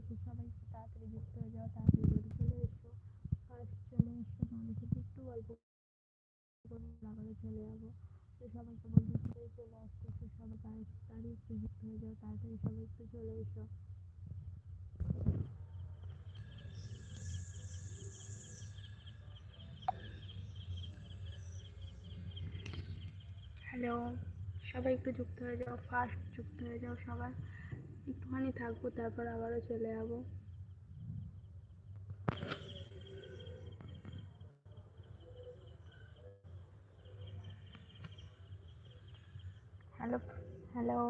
সবাই একটু তাড়াতাড়ি যুক্ত হয়ে যাও, তাড়াতাড়ি করে চলে এসো। ফার্স্ট চলে এসো তোমাদের সাথে একটু গল্প আবারও চলে যাব। তো সবাইকে সবাই চলে আসতে তো সবাই তাড়াতাড়ি একটু যুক্ত হয়ে যাও, তাড়াতাড়ি সবাই একটু চলে এসো। হ্যালো, সবাই একটু যুক্ত হয়ে যাও ফার্স্ট যুক্ত হয়ে যাও সবাই। একটুখানি থাকব তারপর আবারও চলে যাব। Hello hello.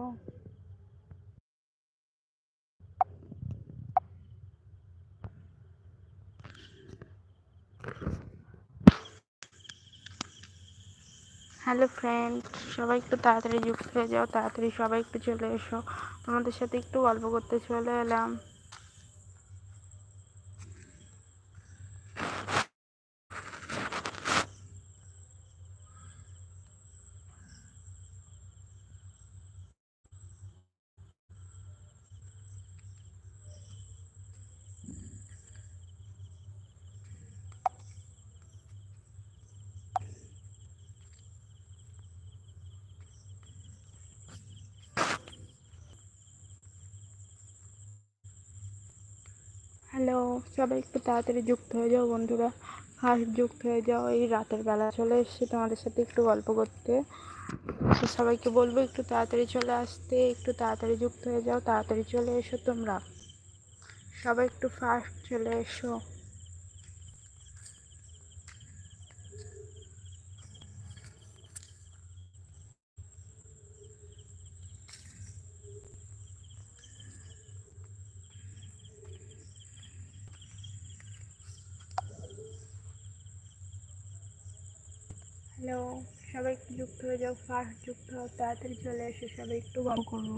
হ্যালো ফ্রেন্ড সবাই একটু তাড়াতাড়ি যুক্ত হয়ে যাও, তাড়াতাড়ি সবাই একটু চলে এসো। তোমাদের সাথে একটু গল্প করতে চলে এলাম। হ্যালো, সবাই একটু তাড়াতাড়ি যুক্ত হয়ে যাও বন্ধুরা। হাস, যুক্ত হয়ে যাও। এই রাতের বেলা চলে এসছি তোমাদের সাথে একটু গল্প করতে। সবাইকে বলব, একটু তাড়াতাড়ি চলে আসতে, একটু তাড়াতাড়ি যুক্ত হয়ে যাও, তাড়াতাড়ি চলে এসো তোমরা। সবাই একটু ফাস্ট চলে এসো। হ্যালো, সবাই একটু যুক্ত হয়ে যাও ফার্স্ট যুক্ত হও, তাড়াতাড়ি চলে এসো, সবাই একটু গল্প করব